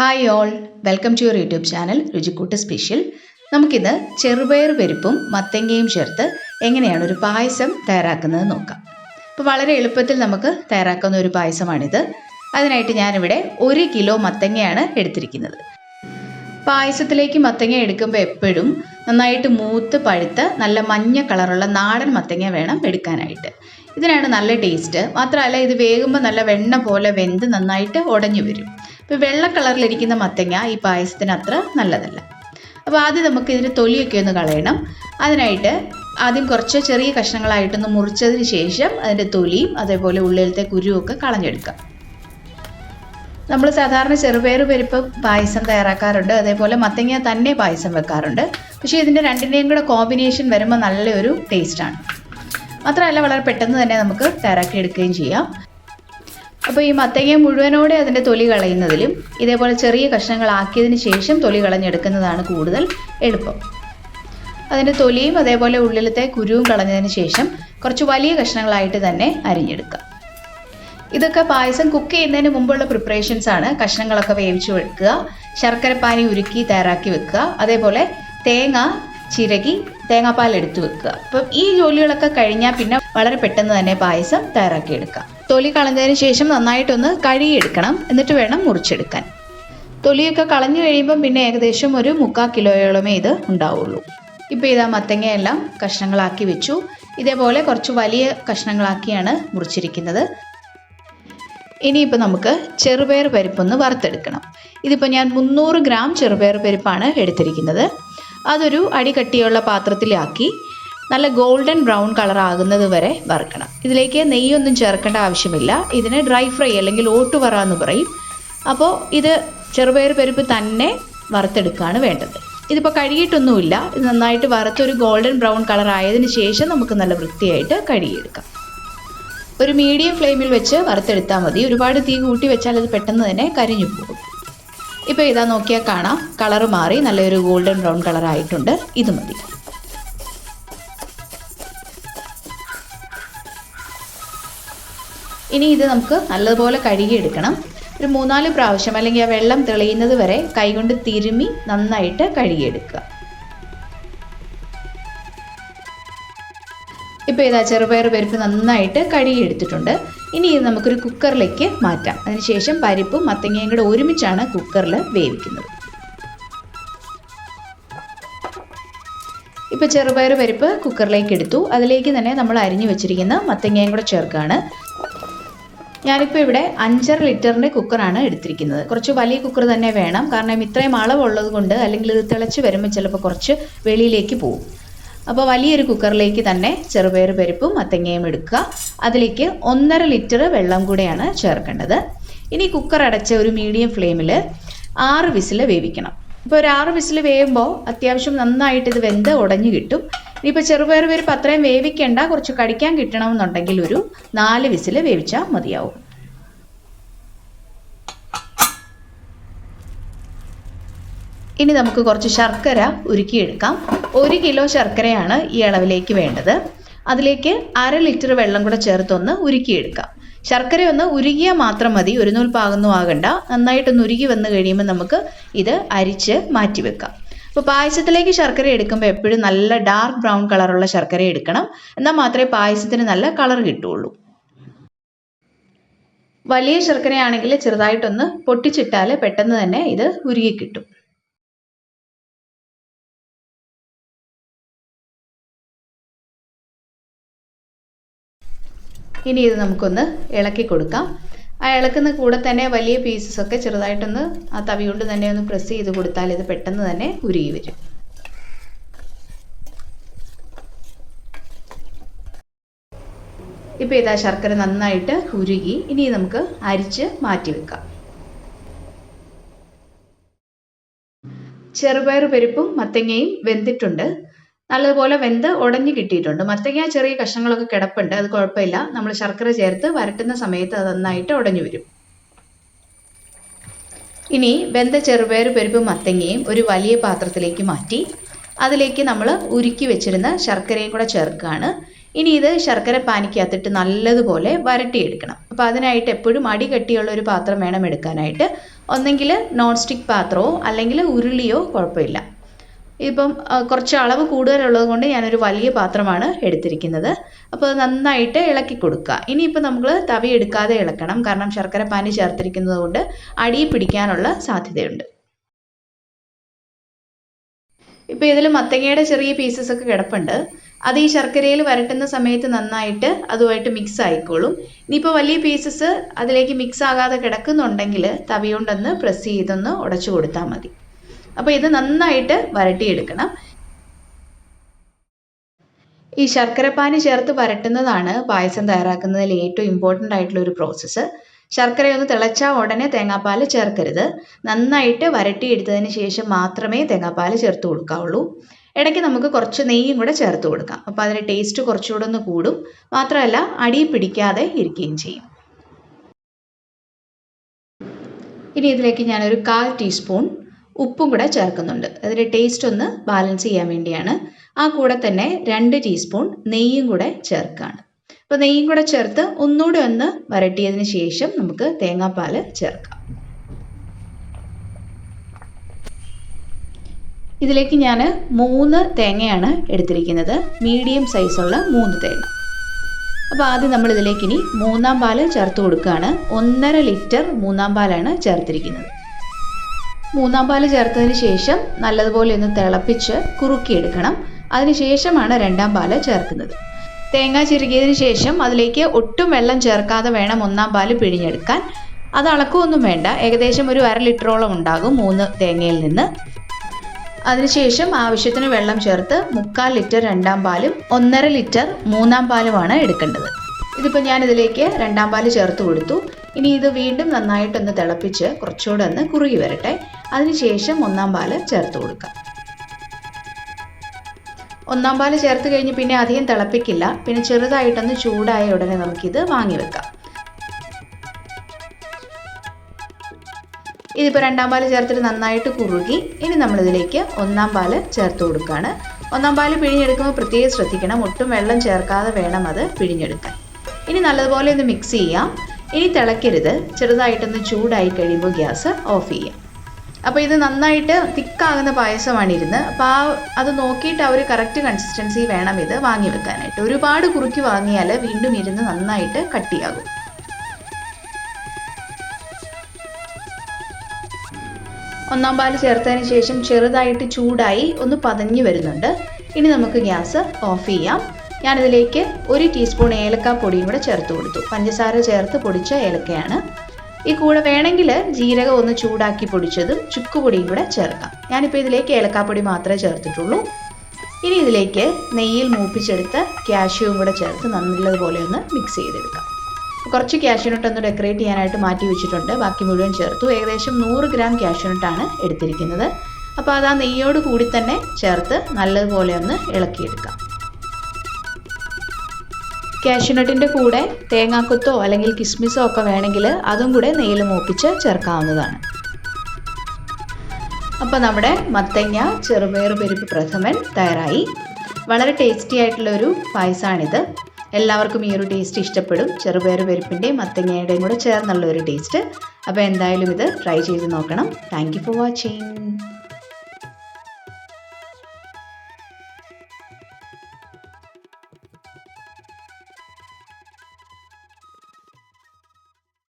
Hi all welcome to your YouTube channel Ruchikkoottu special നമുക്കിന്ന് ചെറുപയർ പരിപ്പും മത്തങ്ങയും ചേർത്ത് എങ്ങനെയാണ് ഒരു പായസം തയ്യാറാക്കുന്നത് നോക്കാം. അപ്പോൾ വളരെ എളുപ്പത്തിൽ നമുക്ക് തയ്യാറാക്കുന്ന ഒരു പായസമാണിത്. അതിനായിട്ട് ഞാനിവിടെ ഒരു കിലോ മത്തങ്ങയാണ് എടുത്തിരിക്കുന്നത്. പായസത്തിലേക്ക് മത്തങ്ങ എടുക്കുമ്പോൾ എപ്പോഴും നന്നായിട്ട് മൂത്ത് പഴുത്ത് നല്ല മഞ്ഞ കളറുള്ള നാടൻ മത്തങ്ങ വേണം എടുക്കാനായിട്ട്. ഇതിനാണ് നല്ല ടേസ്റ്റ് മാത്രമല്ല ഇത് വേകുമ്പോൾ നല്ല വെണ്ണ പോലെ വെന്ത് നന്നായിട്ട് ഉടഞ്ഞു വരും. ഇപ്പോൾ വെള്ള കളറിലിരിക്കുന്ന മത്തങ്ങ ഈ പായസത്തിന് അത്ര നല്ലതല്ല. അപ്പോൾ ആദ്യം നമുക്ക് ഇതിന് തൊലിയൊക്കെ ഒന്ന് കളയണം. അതിനായിട്ട് ആദ്യം കുറച്ച് ചെറിയ കഷ്ണങ്ങളായിട്ടൊന്ന് മുറിച്ചതിന് ശേഷം അതിന്റെ തൊലിയും അതേപോലെ ഉള്ളിലത്തെ കുരുവൊക്കെ കളഞ്ഞെടുക്കാം. നമ്മൾ സാധാരണ ചെറുപയർ പരിപ്പ് പായസം തയ്യാറാക്കാറുണ്ട്. അതേപോലെ മത്തങ്ങ തന്നെ പായസം വെക്കാറുണ്ട്. പക്ഷേ ഇതിന്റെ രണ്ടിന്റെയും കൂടെ കോമ്പിനേഷൻ വരുമ്പോൾ നല്ലൊരു ടേസ്റ്റാണ്. മാത്രമല്ല വളരെ പെട്ടെന്ന് തന്നെ നമുക്ക് തയ്യാറാക്കി എടുക്കുകയും ചെയ്യാം. അപ്പോൾ ഈ മത്തങ്ങ മുഴുവനോടെ അതിന്റെ തൊലി കളയുന്നതിലും ഇതേപോലെ ചെറിയ കഷ്ണങ്ങളാക്കിയതിന് ശേഷം തൊലി കളഞ്ഞെടുക്കുന്നതാണ് കൂടുതൽ എളുപ്പം. അതിന്റെ തൊലിയും അതേപോലെ ഉള്ളിലത്തെ കുരുവും കളഞ്ഞതിന് ശേഷം കുറച്ച് വലിയ കഷ്ണങ്ങളായിട്ട് തന്നെ അരിഞ്ഞെടുക്കുക. ഇതൊക്കെ പായസം കുക്ക് ചെയ്യുന്നതിന് മുമ്പുള്ള പ്രിപ്പറേഷൻസ് ആണ്. കഷ്ണങ്ങളൊക്കെ വേവിച്ച് വെക്കുക. ശർക്കരപ്പാനി ഉരുക്കി തയ്യാറാക്കി വെക്കുക. അതേപോലെ തേങ്ങ ചിരകി തേങ്ങാപ്പാൽ എടുത്തു വെക്കുക. അപ്പം ഈ ജോലികളൊക്കെ കഴിഞ്ഞാൽ പിന്നെ വളരെ പെട്ടെന്ന് തന്നെ പായസം തയ്യാറാക്കി എടുക്കാം തൊലി കളഞ്ഞതിന് ശേഷം നന്നായിട്ടൊന്ന് കഴുകിയെടുക്കണം. എന്നിട്ട് വേണം മുറിച്ചെടുക്കാൻ. തൊലിയൊക്കെ കളഞ്ഞു കഴിയുമ്പം പിന്നെ ഏകദേശം ഒരു മുക്കാൽ കിലോയോളമേ ഇത് ഉണ്ടാവുള്ളൂ. ഇപ്പോൾ ഇതാ മത്തങ്ങയെല്ലാം കഷ്ണങ്ങളാക്കി വെച്ചു. ഇതേപോലെ കുറച്ച് വലിയ കഷ്ണങ്ങളാക്കിയാണ് മുറിച്ചിരിക്കുന്നത്. ഇനിയിപ്പോൾ നമുക്ക് ചെറുപയർ പരിപ്പൊന്ന് വറുത്തെടുക്കണം. ഇതിപ്പോൾ ഞാൻ മുന്നൂറ് ഗ്രാം ചെറുപയർ പരിപ്പാണ് എടുത്തിരിക്കുന്നത്. അതൊരു അടികട്ടിയുള്ള പാത്രത്തിലാക്കി നല്ല ഗോൾഡൻ ബ്രൗൺ കളർ ആകുന്നത് വരെ വറുക്കണം. ഇതിലേക്ക് നെയ്യൊന്നും ചേർക്കേണ്ട ആവശ്യമില്ല. ഇതിന് ഡ്രൈ ഫ്രൈ അല്ലെങ്കിൽ ഓട്ടുവറ എന്ന് പറയും. അപ്പോൾ ഇത് ചെറുപയർ പരിപ്പ് തന്നെ വറുത്തെടുക്കുകയാണ് വേണ്ടത്. ഇതിപ്പോൾ കഴുകിയിട്ടൊന്നുമില്ല. ഇത് നന്നായിട്ട് വറുത്തൊരു ഗോൾഡൻ ബ്രൗൺ കളർ ആയതിനു ശേഷം നമുക്ക് നല്ല വൃത്തിയായിട്ട് കഴുകിയെടുക്കാം. ഒരു മീഡിയം ഫ്ലെയിമിൽ വെച്ച് വറുത്തെടുത്താൽ മതി. ഒരുപാട് തീ കൂട്ടി വെച്ചാൽ അത് പെട്ടെന്ന് തന്നെ കരിഞ്ഞു പോകും. ഇപ്പോൾ ഇതാ നോക്കിയാൽ കാണാം. കളർ മാറി. നല്ലൊരു ഗോൾഡൻ ബ്രൗൺ കളർ ആയിട്ടുണ്ട്. ഇത് മതി. ഇനി ഇത് നമുക്ക് നല്ലതുപോലെ കഴുകിയെടുക്കണം. ഒരു മൂന്നാൽ പ്രാവശ്യം അല്ലെങ്കിൽ ആ വെള്ളം തെളിയുന്നത് വരെ കൈകൊണ്ട് തിരുമി നന്നായിട്ട് കഴുകിയെടുക്കുക. ഇപ്പോൾ ഇതാ ചെറുപയർ പരിപ്പ് നന്നായിട്ട് കഴുകിയെടുത്തിട്ടുണ്ട്. ഇനി ഇത് നമുക്കൊരു കുക്കറിലേക്ക് മാറ്റാം. അതിനുശേഷം പരിപ്പും മത്തങ്ങയും കൂടെ ഒരുമിച്ചാണ് കുക്കറിൽ വേവിക്കുന്നത്. ഇപ്പോൾ ചെറുപയർ പരിപ്പ് കുക്കറിലേക്ക് എടുത്തു. അതിലേക്ക് തന്നെ നമ്മൾ അരിഞ്ഞു വെച്ചിരിക്കുന്ന മത്തങ്ങയും കൂടെ ചേർക്കുകയാണ് ഞാനിപ്പോൾ ഇവിടെ അഞ്ചര ലിറ്ററിന്റെ കുക്കറാണ് എടുത്തിരിക്കുന്നത്. കുറച്ച് വലിയ കുക്കർ തന്നെ വേണം. കാരണം ഇത്രയും അളവുള്ളത് കൊണ്ട് അല്ലെങ്കിൽ ഇത് തിളച്ച് വരുമ്പോൾ ചിലപ്പോൾ കുറച്ച് വെളിയിലേക്ക് പോകും. അപ്പോൾ വലിയൊരു കുക്കറിലേക്ക് തന്നെ ചെറുപയർ പരിപ്പും മത്തങ്ങയും എടുക്കുക. അതിലേക്ക് ഒന്നര ലിറ്റർ വെള്ളം കൂടെയാണ് ചേർക്കേണ്ടത്. ഇനി കുക്കർ അടച്ച ഒരു മീഡിയം ഫ്ലെയിമിൽ ആറ് വിസിൽ വേവിക്കണം. ഇപ്പോൾ ഒരു ആറ് വിസിൽ വേവുമ്പോൾ അത്യാവശ്യം നന്നായിട്ട് ഇത് വെന്ത് ഉടഞ്ഞു കിട്ടും. ഇനിയിപ്പോൾ ചെറുപയർ പരിപ്പ് അത്രയും വേവിക്കേണ്ട കുറച്ച് കടിക്കാൻ കിട്ടണമെന്നുണ്ടെങ്കിൽ ഒരു നാല് വിസിൽ വേവിച്ചാൽ മതിയാവും. ഇനി നമുക്ക് കുറച്ച് ശർക്കര ഉരുക്കിയെടുക്കാം. ഒരു കിലോ ശർക്കരയാണ് ഈ അളവിലേക്ക് വേണ്ടത്. അതിലേക്ക് അര ലിറ്റർ വെള്ളം കൂടെ ചേർത്തൊന്ന് ഉരുക്കിയെടുക്കാം. ശർക്കര ഒന്ന് ഉരുകിയാൽ മാത്രം മതി. ഒരു നൂൽ പാകൊന്നും ആകണ്ട. നന്നായിട്ടൊന്ന് ഉരുകി വന്നു കഴിയുമ്പോൾ നമുക്ക് ഇത് അരിച്ച് മാറ്റി വെക്കാം. അപ്പോൾ പായസത്തിലേക്ക് ശർക്കര എടുക്കുമ്പോൾ എപ്പോഴും നല്ല ഡാർക്ക് ബ്രൗൺ കളറുള്ള ശർക്കര എടുക്കണം. എന്നാൽ മാത്രമേ പായസത്തിന് നല്ല കളർ കിട്ടുള്ളൂ. വലിയ ശർക്കരയാണെങ്കിൽ ചെറുതായിട്ടൊന്ന് പൊട്ടിച്ചിട്ടാൽ പെട്ടെന്ന് തന്നെ ഇത് ഉരുകി കിട്ടും. ഇനി ഇത് നമുക്കൊന്ന് ഇളക്കി കൊടുക്കാം. ആ ഇളക്കുന്ന കൂടെ തന്നെ വലിയ പീസസൊക്കെ ചെറുതായിട്ടൊന്ന് ആ തവി കൊണ്ട് തന്നെ ഒന്ന് പ്രസ് ചെയ്ത് കൊടുത്താൽ ഇത് പെട്ടെന്ന് തന്നെ ഉരുകി വരും. ഇപ്പോൾ ഇതാ ശർക്കര നന്നായിട്ട് ഉരുകി ഇനി നമുക്ക് അരിച്ച് മാറ്റി വെക്കാം. ചെറുപയർ പരിപ്പും മത്തങ്ങയും വെന്തിട്ടുണ്ട്. നല്ലതുപോലെ വെന്ത് ഉടഞ്ഞു കിട്ടിയിട്ടുണ്ട്. മത്തങ്ങ ചെറിയ കഷ്ണങ്ങളൊക്കെ കിടപ്പുണ്ട്. അത് കുഴപ്പമില്ല. നമ്മൾ ശർക്കര ചേർത്ത് വരട്ടുന്ന സമയത്ത് അത് നന്നായിട്ട് ഉടഞ്ഞു വരും. ഇനി വെന്ത ചെറുപയർ പരിപ്പ് മത്തങ്ങയും ഒരു വലിയ പാത്രത്തിലേക്ക് മാറ്റി അതിലേക്ക് നമ്മൾ ഉരുക്കി വെച്ചിരുന്ന ശർക്കരയും കൂടെ ചേർക്കുകയാണ്. ഇനി ഇത് ശർക്കര പാനിക്കകത്തിട്ട് നല്ലതുപോലെ വരട്ടിയെടുക്കണം. അപ്പോൾ അതിനായിട്ട് എപ്പോഴും അടി കെട്ടിയുള്ള ഒരു പാത്രം വേണം എടുക്കാനായിട്ട്. ഒന്നെങ്കിൽ നോൺ സ്റ്റിക്ക് പാത്രമോ അല്ലെങ്കിൽ ഉരുളിയോ കുഴപ്പമില്ല. ഇപ്പം കുറച്ച് അളവ് കൂടുതലുള്ളത് കൊണ്ട് ഞാനൊരു വലിയ പാത്രമാണ് എടുത്തിരിക്കുന്നത്. അപ്പോൾ നന്നായിട്ട് ഇളക്കി കൊടുക്കുക. ഇനിയിപ്പോൾ നമ്മൾ തവി എടുക്കാതെ ഇളക്കണം. കാരണം ശർക്കര പാനി ചേർത്തിരിക്കുന്നത് കൊണ്ട് അടി പിടിക്കാനുള്ള സാധ്യതയുണ്ട്. ഇപ്പോൾ ഇതിൽ മത്തങ്ങയുടെ ചെറിയ പീസസ് ഒക്കെ കിടപ്പുണ്ട്. അത് ഈ ശർക്കരയിൽ വരട്ടുന്ന സമയത്ത് നന്നായിട്ട് അതുമായിട്ട് മിക്സ് ആയിക്കോളും. ഇനിയിപ്പോൾ വലിയ പീസസ് അതിലേക്ക് മിക്സ് ആകാതെ കിടക്കുന്നുണ്ടെങ്കിൽ തവി കൊണ്ടൊന്ന് പ്രസ് ചെയ്തൊന്ന് ഉടച്ചു കൊടുത്താൽ മതി. അപ്പോൾ ഇത് നന്നായിട്ട് വരട്ടിയെടുക്കണം. ഈ ശർക്കരപ്പാനി ചേർത്ത് വരട്ടുന്നതാണ് പായസം തയ്യാറാക്കുന്നതിൽ ഏറ്റവും ഇമ്പോർട്ടന്റ് ആയിട്ടുള്ള ഒരു പ്രോസസ്സ് ശർക്കരയൊന്ന് തിളച്ചാൽ ഉടനെ തേങ്ങാപ്പാൽ ചേർക്കരുത്. നന്നായിട്ട് വരട്ടിയെടുത്തതിന് ശേഷം മാത്രമേ തേങ്ങാപ്പാൽ ചേർത്ത് കൊടുക്കാവുള്ളൂ. ഇടയ്ക്ക് നമുക്ക് കുറച്ച് നെയ്യും കൂടെ ചേർത്ത് കൊടുക്കാം. അപ്പോൾ അതിന്റെ ടേസ്റ്റ് കുറച്ചുകൂടെ ഒന്ന് കൂടും. മാത്രമല്ല അടി പിടിക്കാതെ ഇരിക്കുകയും ചെയ്യും. ഇനി ഇതിലേക്ക് ഞാനൊരു കാൽ ടീസ്പൂൺ ഉപ്പും കൂടെ ചേർക്കുന്നുണ്ട്. അതിന്റെ ടേസ്റ്റ് ഒന്ന് ബാലൻസ് ചെയ്യാൻ വേണ്ടിയാണ്. ആ കൂടെ തന്നെ രണ്ട് ടീസ്പൂൺ നെയ്യും കൂടെ ചേർക്കുകയാണ് അപ്പോൾ നെയ്യും കൂടെ ചേർത്ത് ഒന്നുകൂടെ ഒന്ന് വരട്ടിയതിന് ശേഷം നമുക്ക് തേങ്ങാപ്പാൽ ചേർക്കാം. ഇതിലേക്ക് ഞാൻ മൂന്ന് തേങ്ങയാണ് എടുത്തിരിക്കുന്നത്. മീഡിയം സൈസുള്ള മൂന്ന് തേങ്ങ. അപ്പോൾ ആദ്യം നമ്മൾ ഇതിലേക്ക് ഇനി മൂന്നാം പാൽ ചേർത്ത് കൊടുക്കുകയാണ്. ഒന്നര ലിറ്റർ മൂന്നാം പാലാണ് ചേർത്തിരിക്കുന്നത്. മൂന്നാം പാൽ ചേർത്തതിന് ശേഷം നല്ലതുപോലെ ഒന്ന് തിളപ്പിച്ച് കുറുക്കിയെടുക്കണം. അതിനുശേഷമാണ് രണ്ടാം പാൽ ചേർക്കുന്നത്. തേങ്ങ ചിരുകിയതിന് ശേഷം അതിലേക്ക് ഒട്ടും വെള്ളം ചേർക്കാതെ വേണം ഒന്നാം പാൽ പിഴിഞ്ഞെടുക്കാൻ. അത് അളക്കുമൊന്നും വേണ്ട. ഏകദേശം ഒരു അര ലിറ്ററോളം ഉണ്ടാകും മൂന്ന് തേങ്ങയിൽ നിന്ന്. അതിനുശേഷം ആവശ്യത്തിന് വെള്ളം ചേർത്ത് മുക്കാൽ ലിറ്റർ രണ്ടാം പാലും ഒന്നര ലിറ്റർ മൂന്നാം പാലുമാണ് എടുക്കേണ്ടത്. ഇതിപ്പോൾ ഞാൻ ഇതിലേക്ക് രണ്ടാം പാൽ ചേർത്ത് കൊടുത്തു. ഇനി ഇത് വീണ്ടും നന്നായിട്ടൊന്ന് തിളപ്പിച്ച് കുറച്ചുകൂടെ ഒന്ന് കുറുകി വരട്ടെ. അതിനുശേഷം ഒന്നാം പാൽ ചേർത്ത് കൊടുക്കാം. ഒന്നാം പാൽ ചേർത്ത് കഴിഞ്ഞ് പിന്നെ അധികം തിളപ്പിക്കില്ല. പിന്നെ ചെറുതായിട്ടൊന്ന് ചൂടായ ഉടനെ നമുക്കിത് വാങ്ങി വെക്കാം. ഇതിപ്പോൾ രണ്ടാം പാൽ ചേർത്തിട്ട് നന്നായിട്ട് കുറുകി ഇനി നമ്മളിതിലേക്ക് ഒന്നാം പാൽ ചേർത്ത് കൊടുക്കുകയാണ് ഒന്നാം പാൽ പിഴിഞ്ഞെടുക്കുമ്പോൾ പ്രത്യേകം ശ്രദ്ധിക്കണം. ഒട്ടും വെള്ളം ചേർക്കാതെ വേണം അത് പിഴിഞ്ഞെടുക്കാൻ. ഇനി നല്ലതുപോലെ ഒന്ന് മിക്സ് ചെയ്യാം. ഇനി തിളക്കരുത്. ചെറുതായിട്ടൊന്ന് ചൂടായി കഴിയുമ്പോൾ ഗ്യാസ് ഓഫ് ചെയ്യാം. അപ്പോൾ ഇത് നന്നായിട്ട് തിക്കാകുന്ന പായസമാണ് ഇരുന്ന്. അപ്പോൾ ആ അത് നോക്കിയിട്ട് ആ ഒരു കറക്റ്റ് കൺസിസ്റ്റൻസി വേണം ഇത് വാങ്ങി വെക്കാനായിട്ട് ഒരുപാട് കുറുക്കി വാങ്ങിയാൽ വീണ്ടും ഇരുന്ന് നന്നായിട്ട് കട്ടിയാകും. ഒന്നാം പാൽ ചേർത്തതിന് ശേഷം ചെറുതായിട്ട് ചൂടായി ഒന്ന് പതഞ്ഞു വരുന്നുണ്ട്. ഇനി നമുക്ക് ഗ്യാസ് ഓഫ് ചെയ്യാം. ഞാനിതിലേക്ക് ഒരു ടീസ്പൂൺ ഏലക്ക പൊടിയും കൂടെ ചേർത്ത് കൊടുത്തു. പഞ്ചസാര ചേർത്ത് പൊടിച്ച ഏലക്കയാണ്. ഈ കൂടെ വേണമെങ്കിൽ ജീരകം ഒന്ന് ചൂടാക്കി പൊടിച്ചതും ചുക്കുപൊടിയും കൂടെ ചേർക്കാം. ഞാനിപ്പോൾ ഇതിലേക്ക് ഏലക്കാപ്പൊടി മാത്രമേ ചേർത്തിട്ടുള്ളൂ. ഇനി ഇതിലേക്ക് നെയ്യിൽ മൂപ്പിച്ചെടുത്ത കാഷ്യൂവും കൂടെ ചേർത്ത് നല്ലതുപോലെ ഒന്ന് മിക്സ് ചെയ്തെടുക്കാം. കുറച്ച് കാഷ്യൂനട്ട് ഒന്ന് ഡെക്കറേറ്റ് ചെയ്യാനായിട്ട് മാറ്റി വെച്ചിട്ടുണ്ട്. ബാക്കി മുഴുവൻ ചേർത്തു. ഏകദേശം നൂറ് ഗ്രാം കാഷ്യൂനട്ടാണ് എടുത്തിരിക്കുന്നത്. അപ്പോൾ അത് ആ നെയ്യോട് കൂടി തന്നെ ചേർത്ത് നല്ലതുപോലെ ഒന്ന് ഇളക്കിയെടുക്കാം. കാഷ്യൂനട്ടിന്റെ കൂടെ തേങ്ങാക്കൊത്തോ അല്ലെങ്കിൽ കിസ്മിസോ ഒക്കെ വേണമെങ്കിൽ അതും കൂടെ നെയ്യിൽ മൂപ്പിച്ച് ചേർക്കാവുന്നതാണ്. അപ്പോൾ നമ്മുടെ മത്തങ്ങ ചെറുപയർ പരിപ്പ് പ്രഥമൻ തയ്യാറായി. വളരെ ടേസ്റ്റി ആയിട്ടുള്ളൊരു പായസമാണിത് എല്ലാവർക്കും ഈ ഒരു ടേസ്റ്റ് ഇഷ്ടപ്പെടും. ചെറുപയർ പരിപ്പിന്റെയും മത്തങ്ങയുടെയും കൂടെ ചേർന്നുള്ള ഒരു ടേസ്റ്റ് അപ്പോൾ എന്തായാലും ഇത് ട്രൈ ചെയ്ത് നോക്കണം. Thank for watching